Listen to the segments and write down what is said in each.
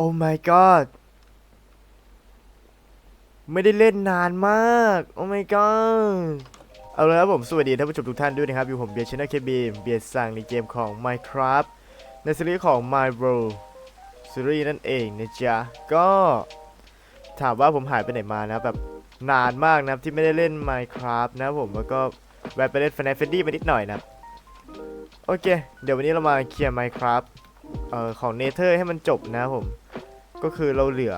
โอ้ my god ไม่ได้เล่นนานมากโอ้ my god เอาลยครับผม สวัสดีท่านผู้ชมทุกท่านด้วยนะครับ อยู่ผมเบียร์ชนะเคบีเบียร์สั่งในเกมของ Minecraft ในซีรีส์ของ My Bro ซีรีส์นั่นเองนะจ๊ะ ก็ถามว่าผมหายไปไหนมานะแบบนานมากนะที่ไม่ได้เล่น Minecraft นะผมแล้วก็แวะไปเล่น Final Fantasy มานิดหน่อยนะโอเค เดี๋ยววันนี้เรามาเคลียร์ Minecraft เอ่อของ Nether ให้มันจบนะผม ก็คือเราเหลือ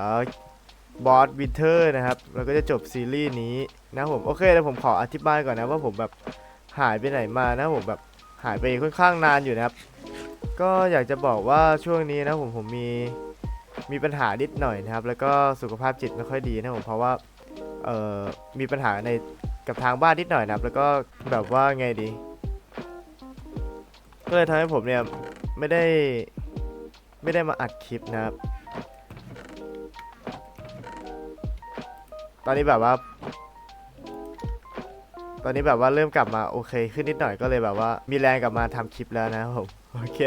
บอสวินเทอร์นะครับเราก็จะจบซีรีส์นี้นะผมโอเคเดี๋ยวผมขออธิบายก่อนนะว่าผมแบบหายไปไหนมานะผมแบบหายไปค่อนข้างนานอยู่นะครับ ก็อยากจะบอกว่าช่วงนี้นะผมผมมีมีปัญหานิดหน่อยนะครับ แล้วก็สุขภาพจิตไม่ค่อยดีนะผมเพราะว่าเอ่อมีปัญหาในกับทางบ้านนิดหน่อยนะครับ แล้วก็แบบว่าไงดี ก็เลยทำให้ผมเนี่ยไม่ได้ไม่ได้มาอัดคลิปนะครับ ตอนนี้แบบว่า ตอนนี้แบบว่าเริ่มกลับมาโอเคขึ้นนิดหน่อยก็เลยแบบว่า มีแรงกลับมาทำคลิปแล้วนะครับผมโอเค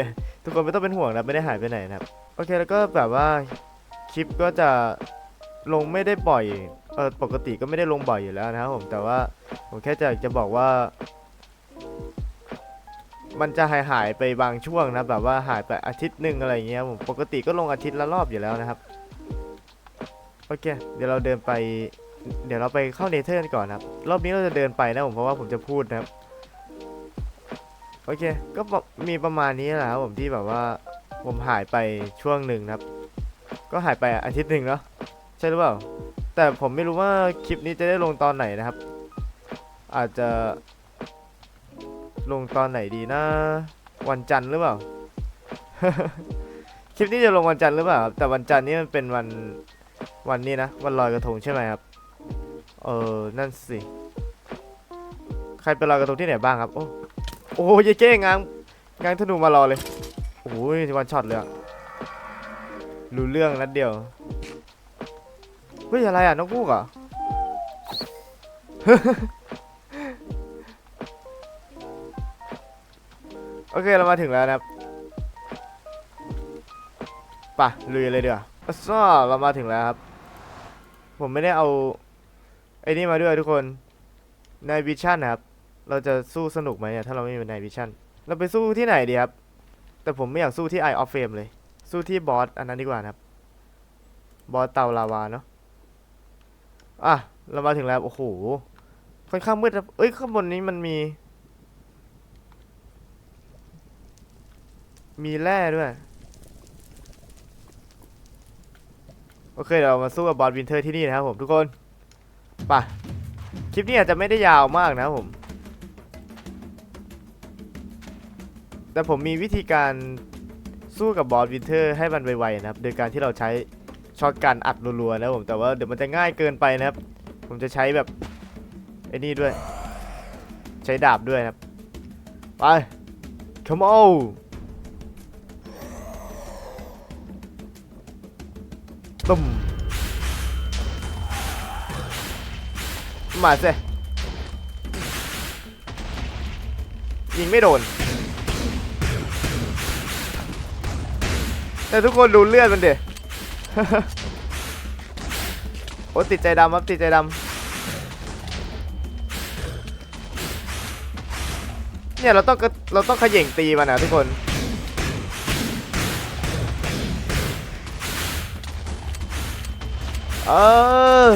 ทุกคนไม่ต้องเป็นห่วงนะไม่ได้หายไปไหนนะครับ โอเคแล้วก็แบบว่าคลิปก็จะลงไม่ได้บ่อยเออปกติก็ไม่ได้ลงบ่อยอยู่แล้วนะครับผมแต่ว่าผมแค่จะจะบอกว่า มันจะหายหายไปบางช่วงนะแบบว่าหายไปอาทิตย์หนึ่งอะไรเงี้ยผมปกติก็ลงอาทิตย์ละรอบอยู่แล้วนะครับ โอเค เดี๋ยวเราเดินไป เดี๋ยวเราไปเข้าเนเธอร์กันก่อนนะครับ รอบนี้เราจะเดินไปนะผมเพราะว่าผมจะพูดนะครับ โอเค ก็มีประมาณนี้แหละครับผมที่แบบว่าผมหายไปช่วงหนึ่งครับ ก็หายไปอาทิตย์หนึ่งเนาะใช่หรือเปล่า แต่ผมไม่รู้ว่าคลิปนี้จะได้ลงตอนไหนนะครับ อาจจะลงตอนไหนดีนะ วันจันทร์หรือเปล่า คลิปนี้จะลงวันจันทร์หรือเปล่าแต่วันจันทร์นี้มันเป็นวันวันนี้นะ วันลอยกระทงใช่ไหมครับ เออ นั่นสิ ใครไปลอยกระทงที่ไหนบ้างครับ โอ้โอ้ยเก้งางงางธนูมารอเลยโอ้ยวันช็อตเลยอะรู้เรื่องนัดเดียวเฮ้ยอะไรอะนกพูกอะโอเคเรามาถึงแล้วนะครับป่ะลุยเลยเดี๋ยวาซ่าเรามาถึงแล้วครับ ผมไม่ได้เอา ไอ้นี่มาด้วยทุกคนในวิชั่นนะครับ เราจะสู้สนุกไหมเนี่ยถ้าเราไม่มีในวิชั่นเราไปสู้ที่ไหนดีครับ แต่ผมไม่อยากสู้ที่ Eye of Fame เลย สู้ที่บอสอันนั้นดีกว่านะครับ บอสเตาลาวาเนาะอะเรามาถึงแล้วโอ้โหค่อนข้างมืดนะเอ้ยข้างบนนี้มันมี มีแร่ด้วย โอเคเดี๋ยวเรามาสู้กับบอสวินเทอร์ที่นี่นะครับผมทุกคน ไปคลิปนี้อาจจะไม่ได้ยาวมากนะผม แต่ผมมีวิธีการสู้กับบอสวินเทอร์ให้มันไวๆนะครับ โดยการที่เราใช้ช็อตกันอัดรัวๆนะผม แต่ว่าเดี๋ยวมันจะง่ายเกินไปนะครับ ผมจะใช้แบบไอ้นี่ด้วย ใช้ดาบด้วยนะครับ ไป come on มาสิยิงไม่โดน แต่ทุกคนดูเลือดมันเดโอ้ติดใจดำครับติดใจดำเนี่ยเราต้องเราต้องขย่งตีมันนะทุกคนเออ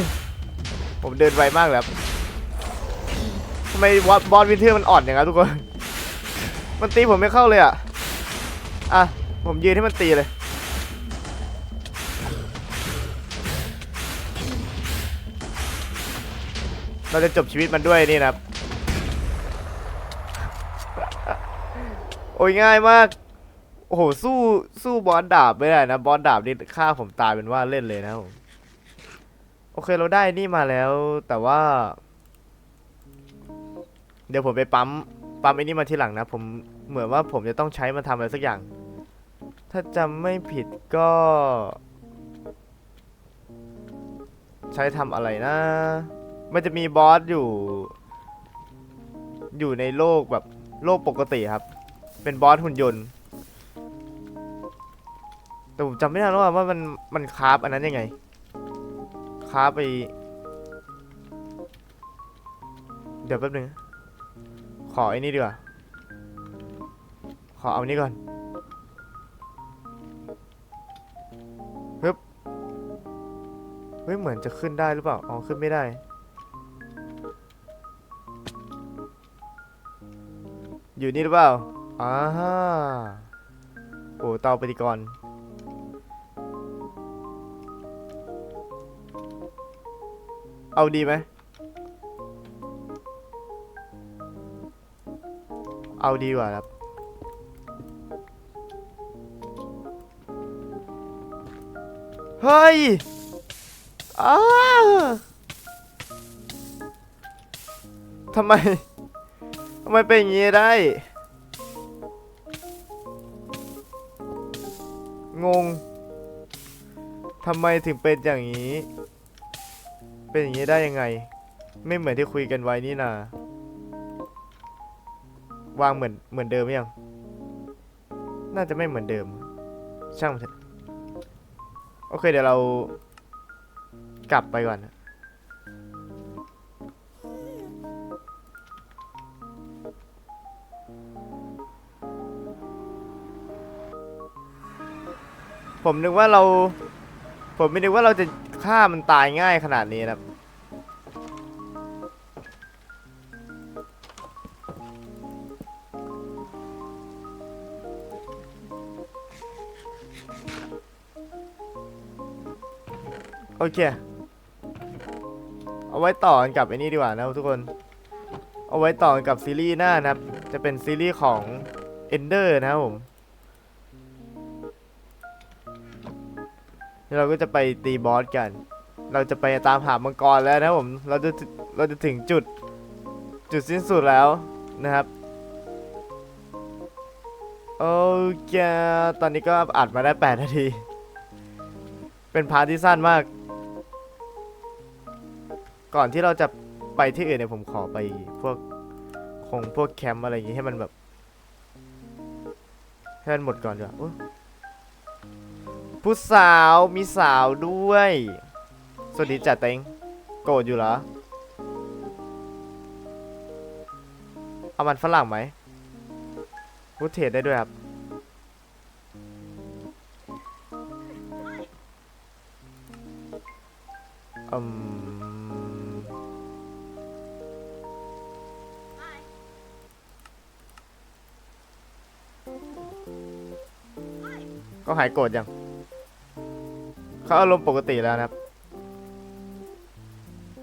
ผมเดินไวมากเลยครับทำไมบอสวินเทอร์มันอ่อนอย่างนั้นทุกคน มันตีผมไม่เข้าเลยอะ อะ ผมยืนให้มันตีเลย เราจะจบชีวิตมันด้วยนี่นะครับ โอ้ยง่ายมาก โอ้โห สู้ สู้บอสดาบไม่ได้นะ บอสดาบนี่ฆ่าผมตายเป็นว่าเล่นเลยนะผม โอเคเราได้นี่มาแล้ว แต่ว่า เดี๋ยวผมไปปั๊ม ปั๊มไอ้นี่มาทีหลังนะ ผมเหมือนว่าผมจะต้องใช้มันทำอะไรสักอย่าง ถ้าจำไม่ผิดก็ ใช้ทำอะไรนะ มันจะมีบอสอยู่ อยู่ในโลกแบบโลกปกติครับ เป็นบอสหุ่นยนต์แต่ผมจำไม่ได้แล้วว่ามันมันคราฟอันนั้นยังไง คราไป เดี๋ยวแป๊บนึง ขอไอ้นี่ดีกว่า ขอเอานี้ก่อนฮึบเฮ้ยเหมือนจะขึ้นได้หรือเปล่า อ๋อ ขึ้นไม่ได้ อยู่นี่หรือเปล่าอ่าฮะโอ้เตาปฏิกรณ์ เอาดีไหม เอาดีกว่าครับ เฮ้ยอ้าทำไม ทำไมเป็นอย่างนี้ได้ งง ทำไมถึงเป็นอย่างนี้ เป็นอย่างนี้ได้ยังไง ไม่เหมือนที่คุยกันไว้นี่นาวางเหมือนเหมือนเดิมยัง น่าจะไม่เหมือนเดิม ช่างมันเถอะ โอเคเดี๋ยวเรากลับไปก่อนนะผมนึกว่าเรา ผมไม่นึกว่าเราจะ ฆ่ามันตายง่ายขนาดนี้นะครับ โอเค เอาไว้ต่อกันกับไอ้นี่ดีกว่านะครับทุกคน เอาไว้ต่อกันกับซีรีส์หน้านะครับ จะเป็นซีรีส์ของ Ender นะครับผม แล้วเราก็จะไปตีบอสกัน เราจะไปตามหามังกรแล้วนะผม เราจะเราจะถึงจุดจุดสิ้นสุดแล้วนะครับโอเคตอนนี้ก็อัดมาได้ 8 นาที เป็นพาร์ทที่สั้นมาก ก่อนที่เราจะไปที่อื่นเนี่ยผมขอไปพวกคงพวกแคมป์อะไรอย่างงี้ให้มันแบบให้มันหมดก่อนดีกว่าอุ๊ย ผู้สาวมีสาวด้วย สวัสดีจ่าเต็งโกรธอยู่เหรอ เอามันฝรั่งไหมพูดเทรดได้ด้วยครับ อืม ก็หายโกรธยัง เขาอารมณ์ปกติแล้วนะครับ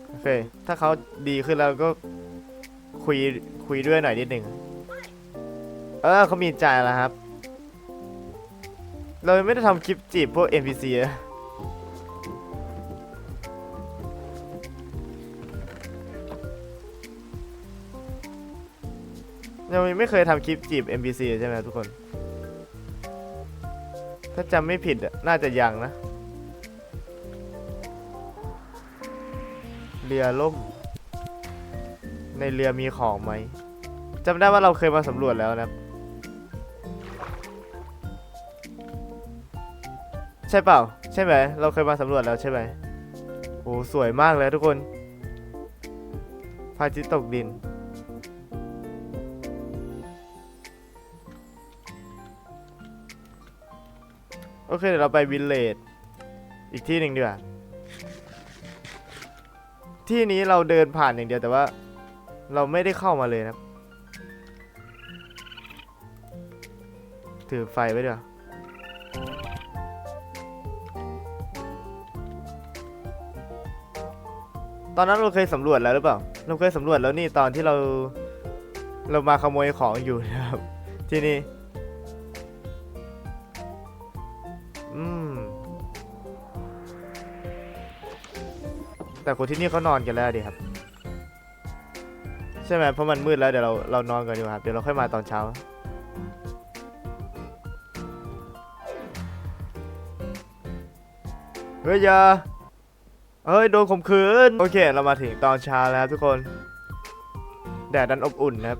โอเค ถ้าเขาดีขึ้นแล้วก็คุยคุยด้วยหน่อยนิดหนึ่ง เออเขามีใจแล้วครับ เราไม่ได้ทำคลิปจีบพวก NPC อะยังไม่เคยทำคลิปจีบ NPC ใช่ไหมทุกคน ถ้าจำไม่ผิดน่าจะยังนะ เรือล่ม ในเรือมีของไหมจำได้ว่าเราเคยมาสำรวจแล้วนะครับใช่เปล่า ใช่ไหม เราเคยมาสำรวจแล้วใช่ไหมโอ้สวยมากเลยทุกคนพระอาทิตย์ตกดิน โอเคเดี๋ยวเราไปวิลเลจอีกที่หนึ่งดีกว่า ที่นี้เราเดินผ่านอย่างเดียวแต่ว่า เราไม่ได้เข้ามาเลยนะครับ ถือไฟไว้ดีกว่าตอนนั้นเราเคยสำรวจแล้วหรือเปล่า เราเคยสำรวจแล้วนี่ตอนที่เรา เรามาขโมยของอยู่นะครับ ที่นี่ แต่คนที่นี่เขานอนกันแล้วดิครับ ใช่ไหมเพราะมันมืดแล้วเดี๋ยวเราเรานอนกันดีกว่าครับเดี๋ยวเราค่อยมาตอนเช้า เฮ้ยอย่าเฮ้ยโดนข่มขืนโอเค เรามาถึงตอนเช้าแล้วทุกคน แดดดันอบอุ่นนะครับ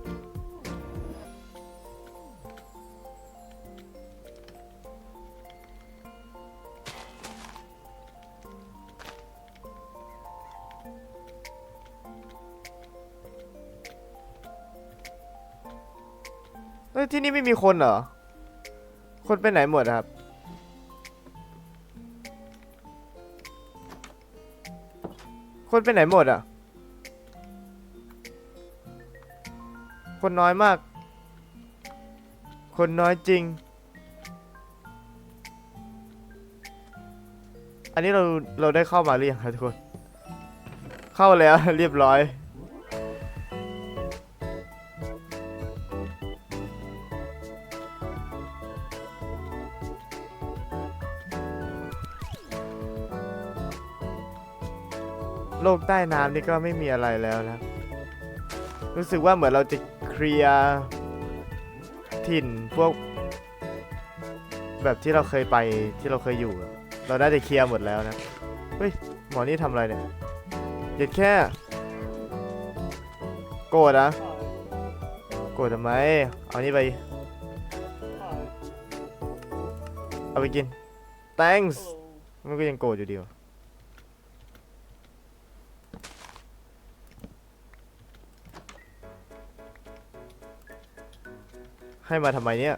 ที่นี่ไม่มีคนเหรอ คนไปไหนหมดครับ คนไปไหนหมดอะ คนน้อยมาก คนน้อยจริง อันนี้เราเราได้เข้ามาหรือยังครับทุกคน เข้าแล้วเรียบร้อย โลกใต้น้ำนี่ก็ไม่มีอะไรแล้วนะ รู้สึกว่าเหมือนเราจะเคลียร์ถิ่นพวก แบบที่เราเคยไปที่เราเคยอยู่ เราได้จะเคลียร์หมดแล้วนะ เฮ้ย หมอนี่ทำอะไรเนี่ยเด็ดแค่ โกรธอะโกรธทำไม เอานี่ไป เอาไปกิน thanks มันก็ยังโกรธอยู่ดีวะ ให้มาทำไมเนี่ย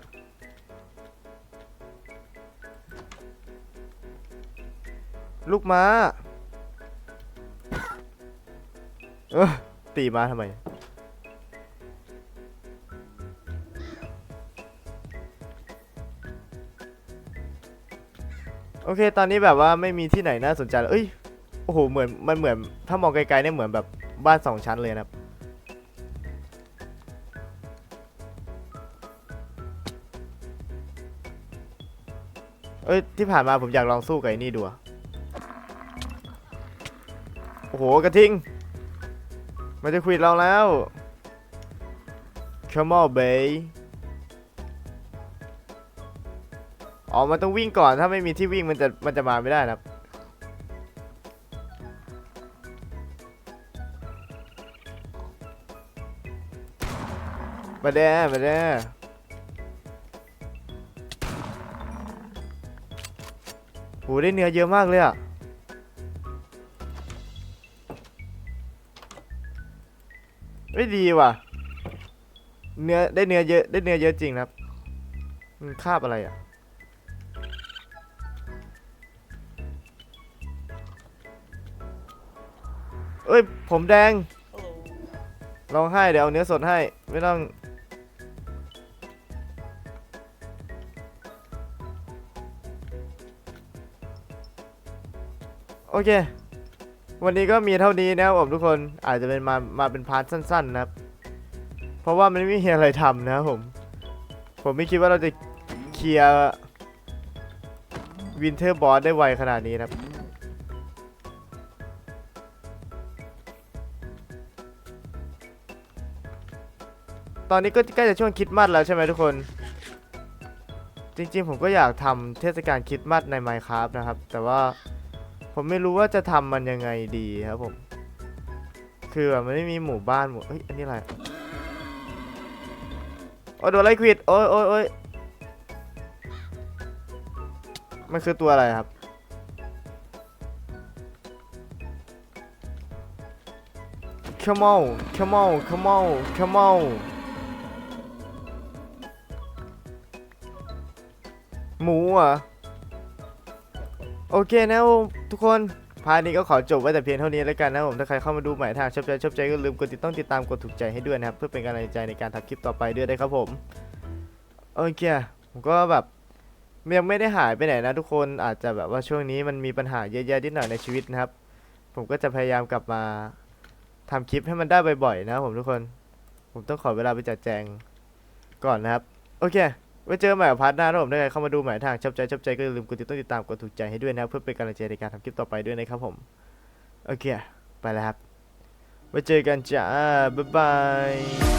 ลูกม้า เออตีม้าทำไม โอเค ตอนนี้แบบว่าไม่มีที่ไหนน่าสนใจเลยเอ้ย โอ้โห เหมือน มันเหมือน ถ้ามองไกลๆเนี่ยเหมือนแบบบ้านสองชั้นเลยนะครับ เอ้ยที่ผ่านมาผมอยากลองสู้กับไอ้นี่ดูอะโอ้โหกระทิง มันจะคุยเราแล้ว Come on bay อ๋อ มันต้องวิ่งก่อน ถ้าไม่มีที่วิ่งมันจะมันจะมาไม่ได้นะครับ มาแด้มาแด้ โหได้เนื้อเยอะมากเลยอะไม่ดีว่ะ เนื้อได้เนื้อเยอะได้เนื้อเยอะจริงนะครับมันคาบอะไรอะเอ้ย ผมแดงลองให้เดี๋ยวเอาเนื้อสดให้ ไม่ต้อง โอเค วันนี้ก็มีเท่านี้นะครับผมทุกคนอาจจะเป็นมามาเป็นพาร์ทสั้นๆนะครับ เพราะว่ามันไม่มีอะไรทำนะครับผม ผมไม่คิดว่าเราจะเคลียร์วินเทอร์บอสได้ไวขนาดนี้นะครับตอนนี้ก็ใกล้จะช่วงคิดมัดแล้วใช่ไหมทุกคน จริงๆ ผมก็อยากทำเทศกาลคิดมัดใน Minecraft นะครับ แต่ว่า ผมไม่รู้ว่าจะทำมันยังไงดีครับผม คือแบบมันไม่มีหมู่บ้านหมู่เฮ้ย อันนี้อะไร โอ้ยโดนไล่ควิด โอ้ยโอ้ยโอ้ยมันคือตัวอะไรครับ Come on come on come on come on หมูอะ โอเคนะทุกคนพาร์ทนี้ก็ขอจบไว้แต่เพียงเท่านี้แล้วกันนะผมถ้าใครเข้ามาดูใหม่ทางชอบใจชอบใจก็ลืมกดติดต้องติดตามกดถูกใจให้ด้วยนะครับเพื่อเป็นกำลังใจในการทำคลิปต่อไปด้วยนะครับผมโอเคผมก็แบบยังไม่ได้หายไปไหนนะทุกคนอาจจะแบบว่าช่วงนี้มันมีปัญหาเยอะแยะนิดหน่อยในชีวิตนะครับ ผมก็จะพยายามกลับมาทำคลิปให้มันได้บ่อยๆนะครับผมทุกคน ผมต้องขอเวลาไปจัดแจงก่อนนะครับ โอเค ไว้เจอใหม่กับพาร์ทหน้าครับผมได้ใครเข้ามาดูใหม่ทางชอบใจชอบใจก็อย่าลืมกดติดต้องติดตามกดถูกใจให้ด้วยนะเพื่อเป็นกำลังใจในการทำคลิปต่อไปด้วยนะครับผมโอเคไปแล้วครับไว้เจอกันจ้าบ๊ายบาย